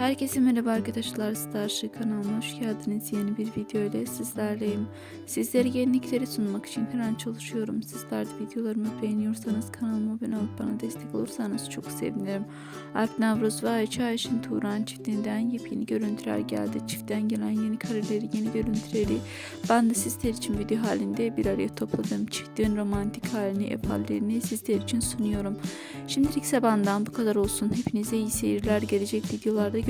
Herkese merhaba arkadaşlar. Starship kanalıma hoş geldiniz. Yeni bir video ile sizlerleyim. Sizlere yenilikleri sunmak için her an çalışıyorum. Sizler de videolarımı beğeniyorsanız kanalıma abone olup bana destek olursanız çok sevinirim. Alp Navruz ve Ayça Ayşin Turan çiftinden yepyeni görüntüler geldi. Çiftten gelen yeni kareleri, yeni görüntüleri ben de sizler için video halinde bir araya topladım. Çiftin romantik halini, ev hallerini sizler için sunuyorum. Şimdilik ise benden bu kadar olsun. Hepinize iyi seyirler. Gelecek videolarda